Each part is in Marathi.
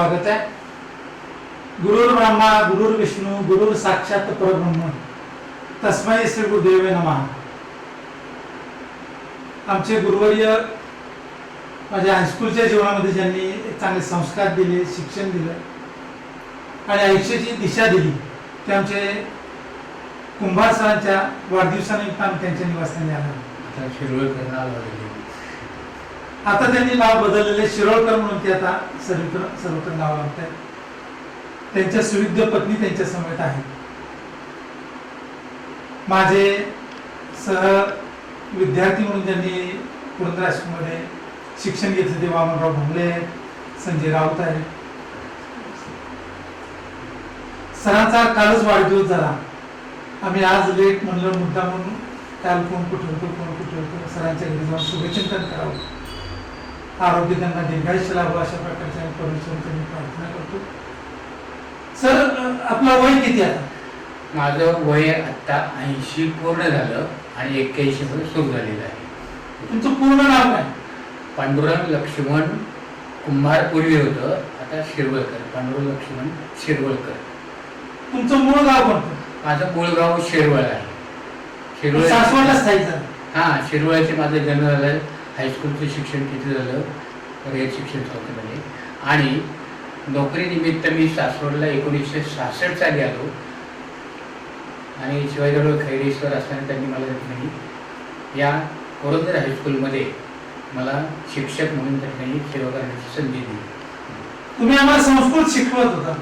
स्वागत आहे. गुरुर ब्रह्मा गुरुर विष्णू गुरुर साक्षात परब्रह्म. तस्मय श्री गुरुदेव नमा. आमचे गुरुवर्य माझ्या हायस्कूलच्या जीवनामध्ये ज्यांनी एक चांगले संस्कार दिले शिक्षण दिलं आणि आयुष्याची दिशा दिली ते आमचे कुंभार सरांच्या वाढदिवसानिमित्त आम्ही त्यांच्या निवासस्थानी आलो. आता त्यांनी नाव बदललेले शिरोळकर म्हणून ते आता सर्वत्र सर्वत्र नाव लागत आहे त्यांच्या सुविध पत्नी त्यांच्या समेत आहेत. माझे सह विद्यार्थी म्हणून ज्यांनी पुरंदर हायस्कूलमध्ये शिक्षण घेतले ते वामनराव भोंगले आहेत, संजय राऊत आहे सरांचा कालच वाढदिवस झाला. आम्ही आज लेट म्हणलं मुद्दा म्हणून काल कोण कुठे होतो कोण कुठे होतो? सरांच्या घरी जाऊन शुभचिंतन करावं. आरोग्य त्यांना दीर्घायुष्य लाभो अशा प्रकारच्या परमेश्वरांची मी प्रार्थना करतो. सर आपलं वय किती आता? माझं वय आता ऐंशी पूर्ण झालं आणि एक्क्याऐंशी मध्ये सुरू झालेलं आहे. तुमचं पूर्ण नाव काय? पांडुरंग लक्ष्मण कुंभार पूर्वी होतं आता शिरवळकर. पांडुरंग लक्ष्मण शिरवळकर. तुमचं मूळ गाव कोणतं? माझं मूळ गाव शिरवळ आहे. शिरवळ सासवडला स्थायिक झालं हां शिरवळचे माझं जन्म झालं हायस्कूलचं शिक्षण तिथे झालं रयत शिक्षण संस्थेमध्ये आणि नोकरीनिमित्त मी सासवडला एकोणीसशे सहासष्ट साली आलो. आणि शिवाजीराव खैरेश्वर असताना त्यांनी मला त्या ठिकाणी या पुरंदर हायस्कूलमध्ये मला शिक्षक म्हणून त्या ठिकाणी सेवा करण्याची संधी दिली. तुम्ही आम्हाला संस्कृत शिकवत होता.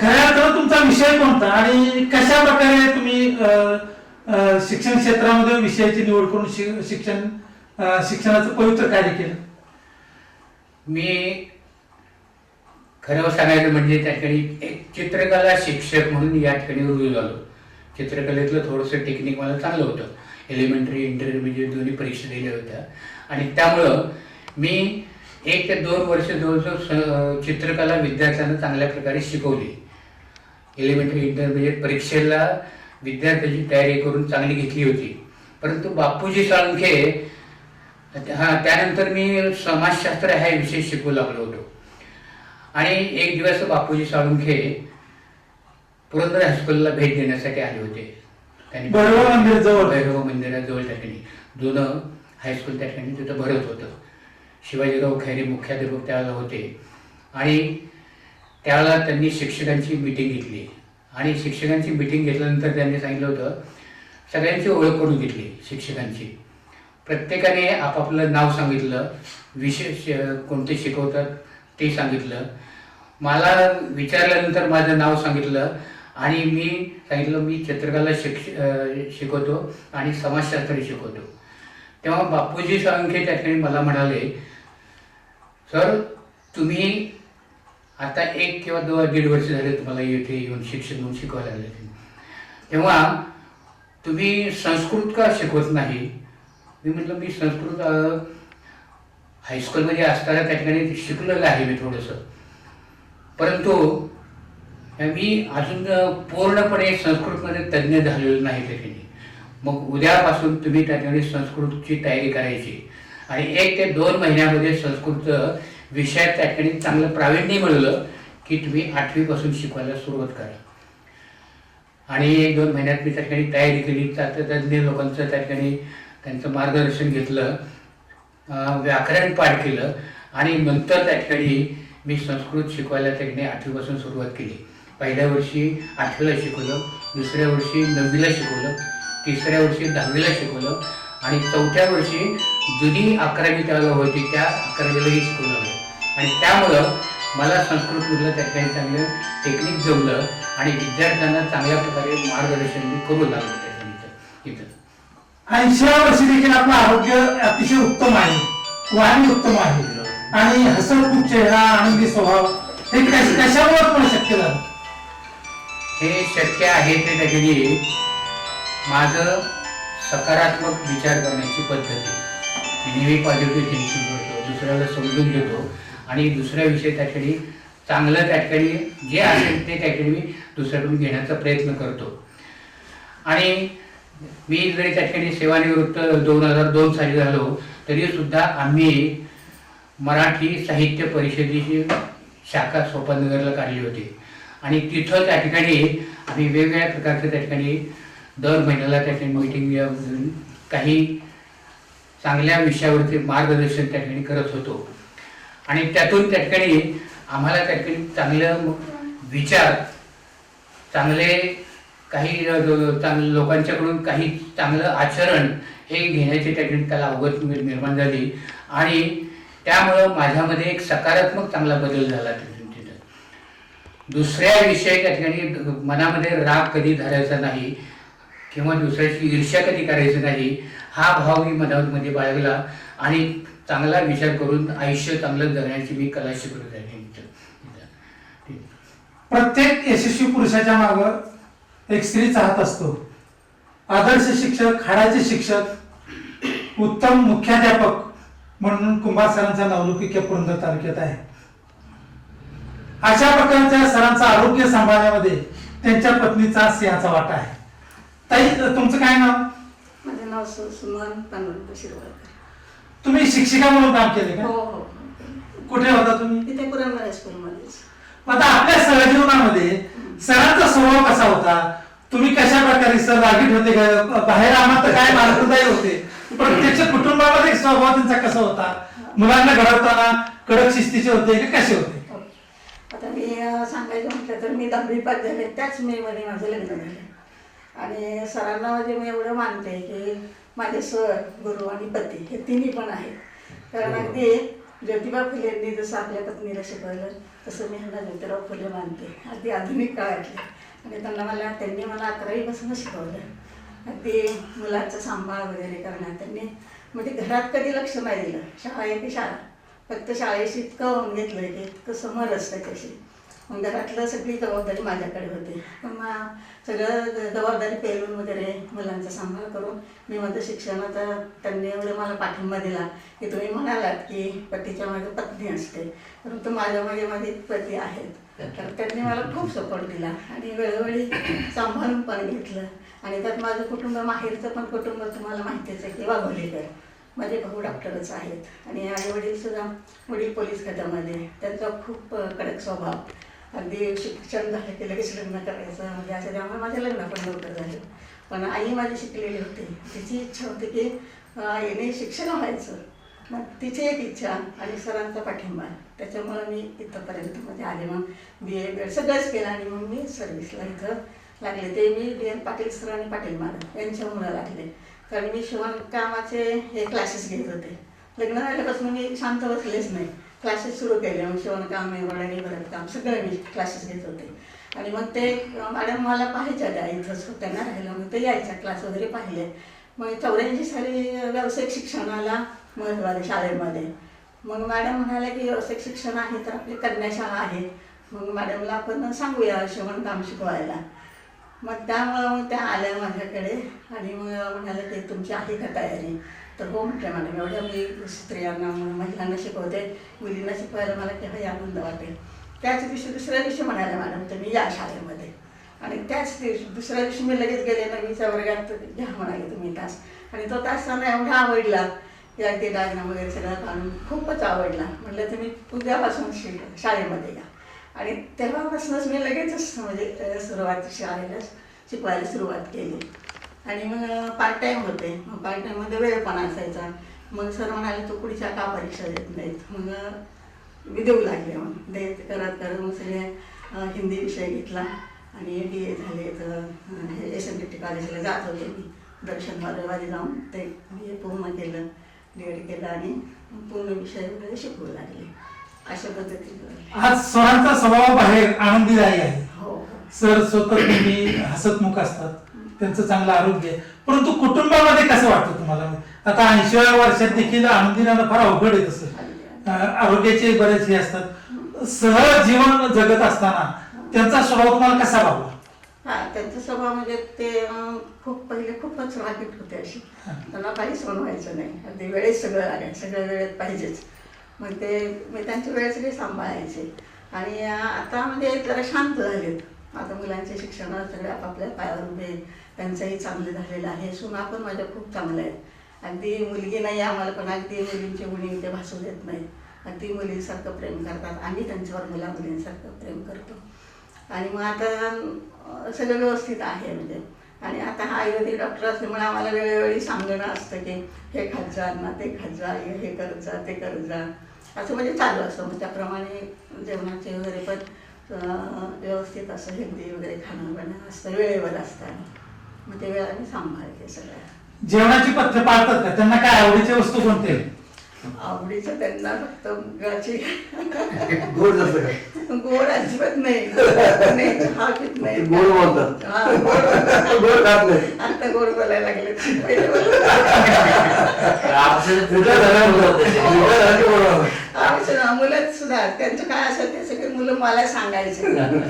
खऱ्या अर्थानं तुमचा विषय कोणता? आणि कशा प्रकारे तुम्ही शिक्षण क्षेत्रामध्ये विषयाची निवड करून शि- शिक्षण शिक्षणाचं पवित्र कार्य केलं. मी खरं सांगायचं म्हणजे त्या ठिकाणी एक चित्रकला शिक्षक म्हणून या ठिकाणी रुजू झालो. चित्रकलेतलं थोडंसं टेक्निक मला चांगलं होतं. एलिमेंटरी इंटरमिजिएट दोन्ही परीक्षा दिल्या होत्या. आणि त्यामुळं मी एक ते दोन वर्ष जवळजवळ चित्रकला विद्यार्थ्यांना चांगल्या प्रकारे शिकवली. एलिमेंटरी इंटरमिजिएट परीक्षेला विद्यार्थ्याची तयारी करून चांगली घेतली होती. परंतु बापूजी साळुंखे हा त्यानंतर मी समाजशास्त्र हा विषय शिकवू लागलो होतो. आणि एक दिवस बापूजी साळुंखे पुरंदर हायस्कूलला भेट देण्यासाठी आले होते. त्यांनी भैरव मंदिर जवळ. भैरव मंदिराजवळ त्या ठिकाणी. जुनं हायस्कूल त्या ठिकाणी तिथं भरत होतं. शिवाजीराव खैरे मुख्याध्यापक त्यावेळेला होते. आणि त्यावेळेला त्यांनी शिक्षकांची मिटिंग घेतली. आणि शिक्षकांची मिटिंग घेतल्यानंतर त्यांनी सांगितलं होतं सगळ्यांची ओळख करून घेतली शिक्षकांची. प्रत्येकाने आपापलं नाव सांगितलं विशेष कोणते शिकवतात ते सांगितलं. मला विचारल्यानंतर माझं नाव सांगितलं आणि मी सांगितलं मी चित्रकला शिक्ष शिकवतो आणि समाजशास्त्र शिकवतो. तेव्हा बापूजी साळुंखे त्या ठिकाणी मला म्हणाले सर तुम्ही आता एक किंवा दोन दीड वर्ष झाले तुम्हाला येथे येऊन शिक्षक म्हणून शिकवायला लागले. तेव्हा तुम्ही संस्कृत का शिकवत नाही? मी म्हटलं मी संस्कृत हायस्कूलमध्ये असताना त्या ठिकाणी शिकलेलं आहे मी थोडंसं. परंतु मी अजून पूर्णपणे संस्कृतमध्ये तज्ज्ञ झालेलो नाही त्या ठिकाणी. मग उद्यापासून तुम्ही त्या ठिकाणी संस्कृतची तयारी करायची. आणि एक ते दोन महिन्यामध्ये संस्कृत विषय त्या ठिकाणी चांगलं प्रावीण्य मिळवलं की तुम्ही आठवीपासून शिकवायला सुरुवात करा. आणि एक दोन महिन्यात मी त्या ठिकाणी तयारी केली. त्यात तज्ज्ञ लोकांचं त्या ठिकाणी त्यांचं मार्गदर्शन घेतलं व्याकरण पाठ केलं आणि नंतर त्या ठिकाणी मी संस्कृत शिकवायला त्या ठिकाणी आठवीपासून सुरुवात केली. पहिल्या वर्षी आठवीला शिकवलं दुसऱ्या वर्षी नववीला शिकवलं तिसऱ्या वर्षी दहावीला शिकवलं आणि चौथ्या वर्षी जुनी अकरावी त्यावेळेला होती त्या अकरावीलाही शिकवून आणि त्यामुळं मला संस्कृतमधलं त्या ठिकाणी चांगलं टेक्निक जमलं आणि विद्यार्थ्यांना चांगल्या प्रकारे मार्गदर्शन मी करू लागलो त्या ठिकाणी. इथं ऐंशीव्या वर्षी देखील आपलं आरोग्य अतिशय उत्तम आहे. वाणी उत्तम आहे. आणि हसरपूर चेहरा आनंदी स्वभाव हे कशामुळे पण शक्य झालं? हे शक्य आहे ते त्याच्याने माझं सकारात्मक विचार करण्याची पद्धती नेहमी पॉझिटिव्ह थिंकिंग करतो दुसऱ्याला समजून घेतो आणि दुसऱ्याविषयी त्या ठिकाणी चांगलं त्या ठिकाणी जे असेल ते त्या ठिकाणी मी दुसऱ्याकडून घेण्याचा प्रयत्न करतो. आणि मी जरी त्या ठिकाणी सेवानिवृत्त दोन हजार दोन साली झालो. तरी सुद्धा आम्ही मराठी साहित्य परिषदेची शाखा सोपानगरला काढली होती. आणि तिथं त्या ठिकाणी आम्ही वेगवेगळ्या प्रकारचे त्या ठिकाणी दर महिन्याला त्या ठिकाणी मीटिंग काही चांगल्या विषयावरती मार्गदर्शन त्या ठिकाणी करत होतो. आणि त्यातून त्या ठिकाणी आम्हाला त्या ठिकाणी चांगलं विचार चांगले काही चांगलं लोकांच्याकडून काही चांगलं आचरण हे घेण्याची त्या ठिकाणी त्याला अवगत निर्माण झाली. आणि त्यामुळं माझ्यामध्ये एक सकारात्मक चांगला बदल झाला दुसऱ्या विषय त्या ठिकाणी मनामध्ये राग कधी धरायचा नाही किंवा दुसऱ्याची ईर्ष्या कधी करायची नाही हा भाव मी मनामध्ये बाळगला आणि चांगला विचार करून आयुष्य चांगलं जगण्याची मी कला शिकलो प्रत्येक यशस्वी पुरुषाच्या मागं एक स्त्रीचा हात असतो. आदर्श शिक्षक हाडाचे शिक्षक उत्तम मुख्याध्यापक म्हणून कुंभार सरांचा नवलौकिक पुरंदर तालुक्यात आहे. अशा प्रकारच्या सरांचं आरोग्य सांभाळण्यामध्ये त्यांच्या पत्नीचा सिंहाचा वाटा आहे. ताई तुमचं काय नाव? माझं नाव सुमन पांडुरंग शिरवळकर. तुम्ही शिक्षिका म्हणून काम केले हो का? हो कुठे होता तुम्ही? तिथे पुरंदर आता आपल्या सहजीवनामध्ये सरांचा स्वभाव कसा होता? तुम्ही कशा प्रकारे सर रागीट होते? बाहेर आम्हाला तर काय मार्गदायी होते? प्रत्यक्ष कुटुंबामध्ये स्वभाव त्यांचा कसा होता? मुलांना घडवताना कडक शिस्तीचे होते की कसे होते? आता मी सांगायचं म्हटलं तर मी दहावी पास झाले त्याच मे मध्ये माझं लग्न झालं. आणि सरांना म्हणजे मी एवढं मानते की माझे सर गुरु आणि पती हे तिन्ही पण आहेत. कारण अगदी ज्योतिबा फुलेंनी जसं आपल्या पत्नीला शिकवलं तसं मी ह्यांना ज्योतिराव फुले मानते. अगदी आधुनिक काळातले. आणि त्यांना मला त्यांनी मला अकरावीपासून शिकवलं. अगदी मुलांचा सांभाळ वगैरे करण्यात त्यांनी म्हणजे घरात कधी लक्ष नाही दिलं. शाळा आहे की शाळा. फक्त शाळेशी इतकं घेतलं की इतकं समर असतं त्याशी मग घरातलं सगळी जबाबदारी माझ्याकडे होती. मा- सगळं जबाबदारी पेलून वगैरे मुलांचा सांभाळ करून मी माझं शिक्षणाचा त्यांनी एवढं मला पाठिंबा दिला की तुम्ही म्हणालात की पतीच्या मागे पत्नी असते. परंतु माझ्या मागे माझे पती आहेत. तर त्यांनी मला खूप सपोर्ट दिला आणि वेळोवेळी सांभाळून पण घेतलं. आणि त्यात माझं कुटुंब माहेरचं पण कुटुंब तुम्हाला माहितीच आहे की वाघोलीकर माझे भाऊ डॉक्टरच आहेत. आणि आई वडील सुद्धा वडील पोलीस खात्यामध्ये त्यांचा खूप कडक स्वभाव. अगदी शिक्षण झालं की लगेच लग्न करायचं. म्हणजे असं त्यामुळे माझं लग्न पण लवकर झालं. पण आई माझी शिकलेली होती. तिची इच्छा होती की येणे याने शिक्षण व्हायचं. मग तिची एक इच्छा आणि सरांचा पाठिंबा. त्याच्यामुळं मी इथंपर्यंत म्हणजे आले. मग बी ए बी सगळंच केलं आणि मग मी सर्व्हिसला इथं लागले. ते मी डी एन पाटील सर आणि पाटील मॅडम यांच्यामुळं लागले. कारण मी शिवणकामाचे हे क्लासेस घेत होते. लग्न झाल्यापासून मी शांत बसलेच नाही. क्लासेस सुरू केले. मग शिवणकाम एम्ब्रॉयडरी भरतकाम सगळं मी क्लासेस घेत होते. आणि मग ते मॅडम मला पाहायच्या त्या इथंच होत्या ना राहिलं मग ते यायच्या क्लास वगैरे पाहिले. मग चौऱ्याऐंशी साली व्यावसायिक शिक्षणाला महत्त्व आले शाळेमध्ये. मग मॅडम म्हणाल्या की व्यावसायिक शिक्षण आहे तर आपली कन्याशाळा आहे. मग मॅडमला आपण सांगूया शिवणकाम शिकवायला. मग त्यामुळं मग त्या आल्या माझ्याकडे. आणि मग म्हणाल्या की तुमची आहे का तयारी? तर हो म्हटलं मला एवढ्या मी स्त्रियांना महिलांना शिकवते मुलींना शिकवायला मला केव्हाही आनंद वाटेल. त्याच दिवशी दुसऱ्या दिवशी म्हणाल्या मॅडम तुम्ही या शाळेमध्ये. आणि त्याच दिवशी दुसऱ्या दिवशी मी लगेच गेले नवीच्या वर्गात घ्या म्हणाले तुम्ही तास. आणि तो तास त्यांना एवढा आवडला की अगदी डागणं वगैरे सगळं काढून खूपच आवडला. म्हटलं तुम्ही उद्यापासून शिक शाळेमध्ये या. आणि तेव्हापासूनच मी लगेचच म्हणजे सुरुवात शाळेला शिकवायला सुरुवात केली. आणि मग पार्ट टाईम होते. मग पार्ट टाईममध्ये वेळ पण असायचा. मग सर म्हणाले तू पुढच्या का परीक्षा देत नाहीत मग मी देऊ लागले मग. दे करत करत मग सगळे हिंदी विषय घेतला. आणि बी ए झाले तर एस एन टी टी कॉलेजला जात होते मी. दर्शन वारेवारी जाऊन ते बी ए पूर्ण केलं डी एड केलं आणि पूर्ण विषय वगैरे शिकवू लागले. अशा पद्धतीने आज सरांचा स्वभाव बाहेर आनंदीदायी आहे. हो. सर स्वतः नेहमी हसतमुख असतात. त्यांचं चांगलं आरोग्य आहे. परंतु कुटुंबामध्ये कसं वाटतं तुम्हाला? आता ऐंशीव्या वर्षात देखील आनंदी राहणं फार अवघड आहे तसं. अं, आरोग्याचे बरेच हे असतात. सहज जीवन जगत असताना त्यांचा स्वभाव तुम्हाला कसा लावला हा त्यांचा स्वभाव म्हणजे ते खूप पहिले खूपच रागीट होते असे. त्यांना काहीच बनवायचं नाही. अगदी वेळेत सगळं लागायचं सगळं वेळेत पाहिजेच. मग ते मी त्यांची वेळ सगळी सांभाळायचे. आणि आता म्हणजे जरा शांत झालेत. आता मुलांचे शिक्षण सगळे आपापल्या पायावर उभे त्यांचंही चांगलं झालेलं आहे. सुना पण माझ्या खूप चांगल्या आहेत. अगदी मुलगी नाही आम्हाला पण अगदी मुलींची मुली ते भासू देत नाही अगदी मुलींसारखं प्रेम करतात. आम्ही त्यांच्यावर मुला मुलींसारखं प्रेम करतो. आणि मग आता सगळं व्यवस्थित आहे म्हणजे. आणि आता हा आयुर्वेदिक डॉक्टर असल्यामुळे आम्हाला वेळोवेळी सांगणं असतं की हे खात जा ना ते खात जा हे हे करत जा ते करत जा. असं म्हणजे चालू असतं. मग त्याप्रमाणे जेवणाचे वगैरे पण व्यवस्थित असं हेल्दी वगैरे खाणं पण असतं. वेळेवर असतं. मग ते वेळ आम्ही सांभाळते सगळ्या जेवणाची पथ्य पाळतात का? त्यांना काय आवडीच्या वस्तू कोणते? आवडीचं त्यांना फक्त मुगाची. गोड जास्त गोड अजिबात नाही. नाही, चहा पित नाही. गोड बोलतात. हा, गोड खात नाही. आता गोड बोलायला लागले. पहिले बोलत रिटायर झाल्यानंतर रिटायर झाल्यानंतर गोड बोलतात. आम्ही सुद्धा मुलं सुद्धा त्यांचं काय असेल ते सगळे मुलं मला सांगायचे.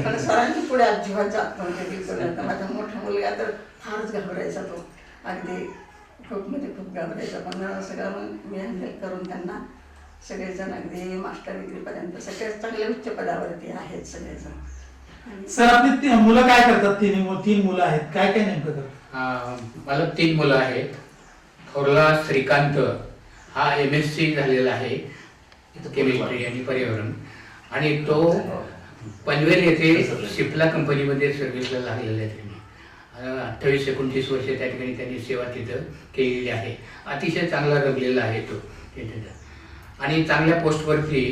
पण सरांच्या पुढे अजिबात जात नव्हते माझा मोठा मुलगा तर फारच घाबरायचा तो. अगदी खूप म्हणजे खूप घाबरायचा. पण सगळं मग मी हँडल करून त्यांना सगळेजण अगदी मास्टर डिग्रीपर्यंत सगळे चांगले उच्च पदावरती आहेत सगळेजण. सर आपली ती- मुलं काय करतात? तीन तीन मुलं आहेत. काय काय नेमकं करतात? मला तीन मुलं आहेत. थोरला श्रीकांत हा एम एस सी झालेला आहे. केमिस्ट्री आणि पर्यावरण. आणि तो पनवेल येथे सिप्ला कंपनीमध्ये सर्व्हिसला लागलेला आहे त्यांनी. अठ्ठावीस एकोणतीस वर्ष त्या ठिकाणी त्यांनी सेवा तिथं केलेली आहे. अतिशय चांगला रमलेला आहे तो तिथे. आणि चांगल्या पोस्टवरती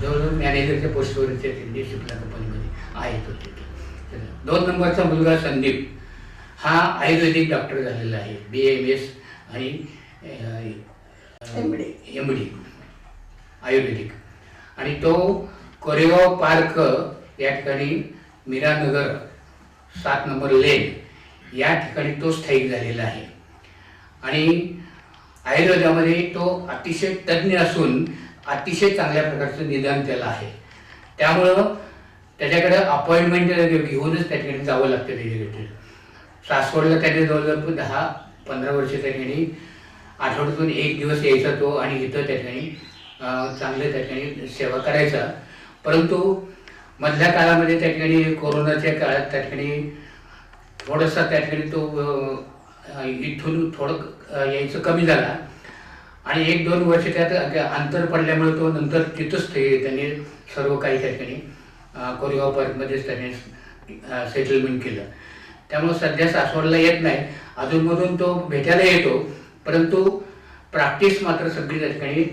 जवळजवळ मॅनेजरच्या पोस्टवरती त्यांनी सिप्ला कंपनीमध्ये आहे तो तिथे. दोन नंबरचा मुलगा संदीप हा आयुर्वेदिक डॉक्टर झालेला आहे. बी एम एस आणि MD. एम डी आयुर्वेदिक. आणि तो कोरेगाव पार्क या ठिकाणी मीरानगर सात नंबर लेन या ठिकाणी तो स्थायिक झालेला आहे. आणि आयुर्वेदामध्ये तो अतिशय तज्ज्ञ असून अतिशय चांगल्या प्रकारचं निदान त्याला आहे. त्यामुळं त्याच्याकडे अपॉइंटमेंट घेऊनच त्या ठिकाणी जावं लागतं त्याच्याकडे सासवडला त्याने जवळजवळ दहा पंधरा वर्ष त्या ठिकाणी आठवड्यातून एक दिवस यायचा तो आणि इथं त्या ठिकाणी चांगलं त्या ठिकाणी सेवा करायचा. परंतु मधल्या काळामध्ये त्या ठिकाणी कोरोनाच्या काळात त्या ठिकाणी थोडासा त्या ठिकाणी तो इथून थोडं यायचं कमी झाला. आणि एक दोन वर्ष त्यात अंतर पडल्यामुळे तो नंतर तिथंच ते त्यांनी सर्व काही त्या ठिकाणी कोरेगाव पार्कमध्येच त्यांनी सेटलमेंट केलं. त्यामुळे सध्या सासवडला येत नाही. अधूनमधून तो भेटायला येतो. परंतु प्रॅक्टिस मात्र सगळी त्या ठिकाणी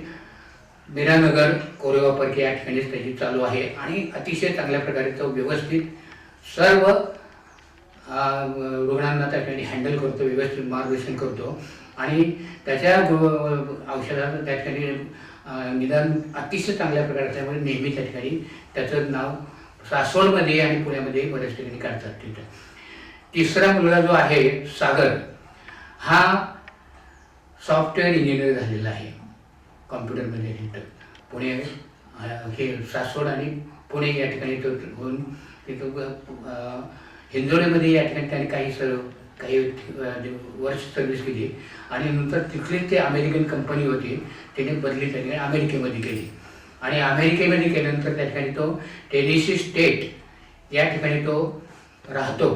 मीरानगर कोरेगाव या ठिकाणीच त्याची चालू आहे आणि अतिशय चांगल्या प्रकारे तो व्यवस्थित सर्व रुग्णांना त्या ठिकाणी हँडल करतो व्यवस्थित मार्गदर्शन करतो. आणि त्याच्या औषधाचं त्या ठिकाणी निदान अतिशय चांगल्या प्रकारे त्यामुळे नेहमी त्या ठिकाणी त्याचं नाव सासवडमध्ये आणि पुण्यामध्ये बऱ्याच ठिकाणी काढतात तिथं. तिसरा मुलगा जो आहे सागर हा सॉफ्टवेअर इंजिनियर झालेला आहे. कॉम्प्युटरमध्ये इंटर पुणे हे सासवड आणि पुणे या ठिकाणी तो होऊन तिथं हिंजोळीमध्ये या ठिकाणी त्याने काही सर्व काही वर्ष सर्व्हिस केली. आणि नंतर तिथली ते अमेरिकन कंपनी होती त्याने बदली त्याने अमेरिकेमध्ये केली. आणि अमेरिकेमध्ये केल्यानंतर त्या ठिकाणी तो टेनिसी स्टेट या ठिकाणी तो राहतो.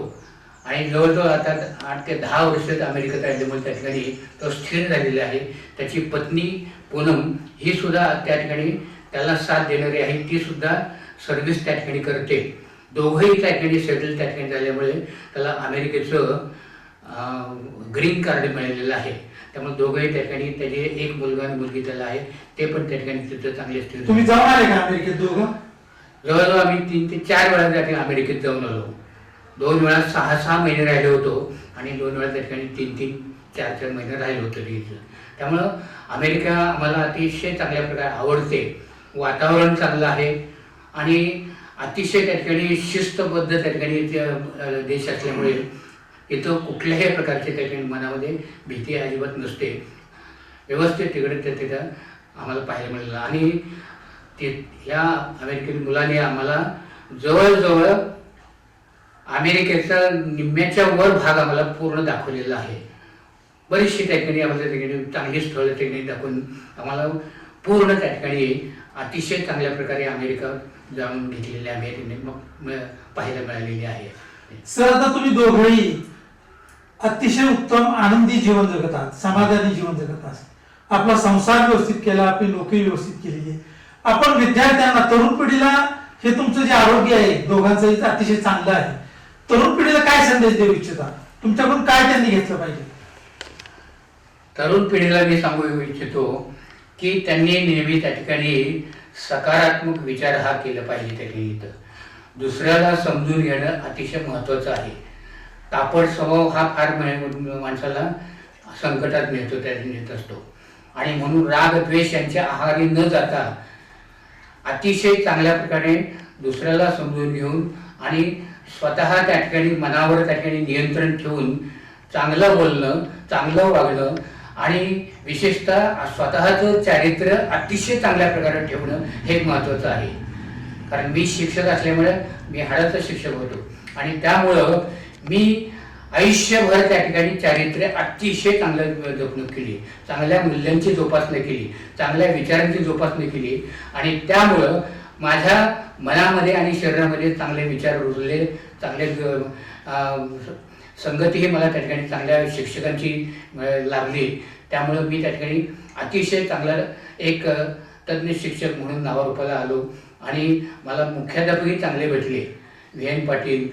आणि जवळजवळ आता आठ ते दहा वर्ष अमेरिकेत राहिल्यामुळे त्या ठिकाणी तो स्थिर झालेला आहे. त्याची पत्नी पूनम ही सुद्धा त्या ठिकाणी त्याला साथ देणारी आहे. ती सुद्धा सर्व्हिस त्या ठिकाणी करते. दोघंही त्या ठिकाणी सेटल त्या ठिकाणी झाल्यामुळे त्याला अमेरिकेचं ग्रीन कार्ड मिळालेलं आहे. त्यामुळे दोघंही त्या ठिकाणी त्याचे एक मुलगा आणि मुलगी त्याला आहे. ते पण त्या ठिकाणी तिथं चांगले स्थिर तुम्ही जाऊन आले का अमेरिकेत दोघं? जवळजवळ आम्ही तीन ते चार वेळा त्या ठिकाणी अमेरिकेत जाऊन आलो. दोन वेळा सहा सहा महिने राहिले होतो आणि दोन वेळा त्या ठिकाणी तीन तीन चार चार महिने राहिलो होतो तिथं. त्यामुळं अमेरिका आम्हाला अतिशय चांगल्या प्रकारे आवडते. वातावरण चांगलं आहे आणि अतिशय त्या ठिकाणी शिस्तबद्ध त्या ठिकाणी ते, देश असल्यामुळे इथं कुठल्याही प्रकारचे त्या ठिकाणी मनामध्ये भीती अजिबात नसते. व्यवस्थित तिकडे ते तिथं आम्हाला पाहायला मिळालं. आणि ते ह्या अमेरिकन मुलाने आम्हाला जवळजवळ अमेरिकेचा निम्म्याच्या वर भाग आम्हाला पूर्ण दाखवलेला आहे. बरीचशी त्या ठिकाणी आम्हाला त्या ठिकाणी चांगली स्थळं त्या ठिकाणी दाखवून आम्हाला पूर्ण त्या ठिकाणी अतिशय चांगल्या प्रकारे अमेरिका जाणून घेतलेली आहे अमेरिकेने मग पाहायला मिळालेली आहे. सर आता तुम्ही दोघंही अतिशय उत्तम आनंदी जीवन जगत आहात समाधानी जीवन जगत आहात आपला संसार व्यवस्थित केला आपली नोकरी व्यवस्थित केलेली आहे. आपण विद्यार्थ्यांना तरुण पिढीला हे तुमचं जे आरोग्य आहे दोघांचंही अतिशय चांगलं आहे. तरुण पिढीला काय संदेश देऊ इच्छिता? तुमच्याकडून काय त्यांनी घेतलं पाहिजे? तरुण पिढीला मी सांगू इच्छितो की त्यांनी नेहमी त्या ठिकाणी सकारात्मक विचार हा केला पाहिजे त्या इथं. दुसऱ्याला समजून घेणं अतिशय महत्त्वाचं आहे. तापड स्वभाव हा फार माणसाला संकटात नेतो त्या नेत असतो. आणि म्हणून राग द्वेष यांच्या आहारी न जाता अतिशय चांगल्या प्रकारे दुसऱ्याला समजून घेऊन आणि स्वतः त्या ठिकाणी मनावर त्या ठिकाणी नियंत्रण ठेवून चांगलं बोलणं चांगलं वागणं आणि विशेषतः स्वतःचं चारित्र्य अतिशय चांगल्या प्रकारे ठेवणं हे महत्त्वाचं आहे. कारण मी शिक्षक असल्यामुळे मी हाडाचा शिक्षक होतो. आणि त्यामुळं मी आयुष्यभर त्या ठिकाणी चारित्र्य अतिशय चांगलं जपणूक केली. चांगल्या मूल्यांची जोपासना केली. चांगल्या विचारांची जोपासना केली. आणि त्यामुळं माझ्या मनामध्ये आणि शरीरामध्ये चांगले विचार रुजले चांगले संगतीही मला त्या ठिकाणी चांगल्या शिक्षकांची लागली. लाभली त्यामुळं मी त्या ठिकाणी अतिशय चांगला एक तज्ज्ञ शिक्षक म्हणून नावारूपाला आलो आणि मला मुख्याध्यापकही चांगले भेटले. V N Patil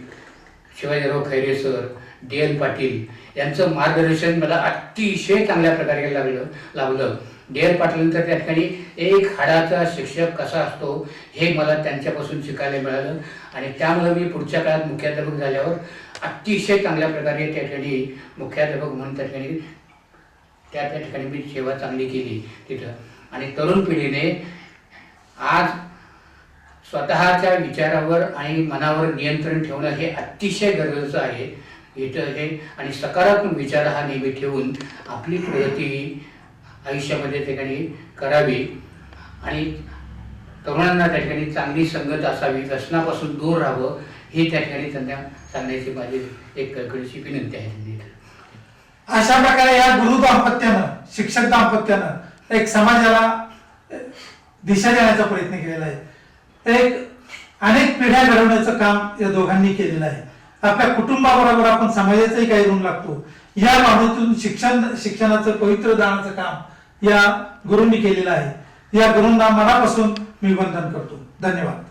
Shivajirao Khaire sir D L Patil यांचं मार्गदर्शन मला अतिशय चांगल्या प्रकारे लागलं लाभलं डी एल त्या ठिकाणी एक हाडाचा शिक्षक कसा असतो हे मला त्यांच्यापासून शिकायला मिळालं. आणि त्यामुळे मी पुढच्या काळात मुख्याध्यापक झाल्यावर अतिशय चांगल्या प्रकारे त्या ठिकाणी मुख्याध्यापक म्हणून त्या ठिकाणी त्या त्या ठिकाणी मी सेवा चांगली केली तिथं. आणि तरुण पिढीने आज स्वतःच्या विचारावर आणि मनावर नियंत्रण ठेवणं हे अतिशय गरजेचं आहे. येतं आहे. आणि सकारात्मक विचार हा नेहमी ठेवून आपली प्रगती आयुष्यामध्ये ठिकाणी करावी. आणि तरुणांना त्या ठिकाणी चांगली संगत असावी व्यसनापासून दूर राहावं हे त्या ठिकाणी त्यांना सांगण्याची माझी एक कळकळीची विनंती आहे त्यांनी अशा प्रकारे या गुरु दाम्पत्यानं शिक्षक दाम्पत्यानं एक समाजाला दिशा देण्याचा प्रयत्न केलेला आहे. एक अनेक पिढ्या घडवण्याचं काम या दोघांनी केलेलं आहे. आपल्या कुटुंबाबरोबर आपण समाजाचंही काही ऋण लागतो. या बाबतीतून शिक्षण शिक्षणाचं पवित्र दानाचं काम या गुरूंनी केलेलं आहे. या गुरूंना मनापासून मी वंदन करतो. धन्यवाद.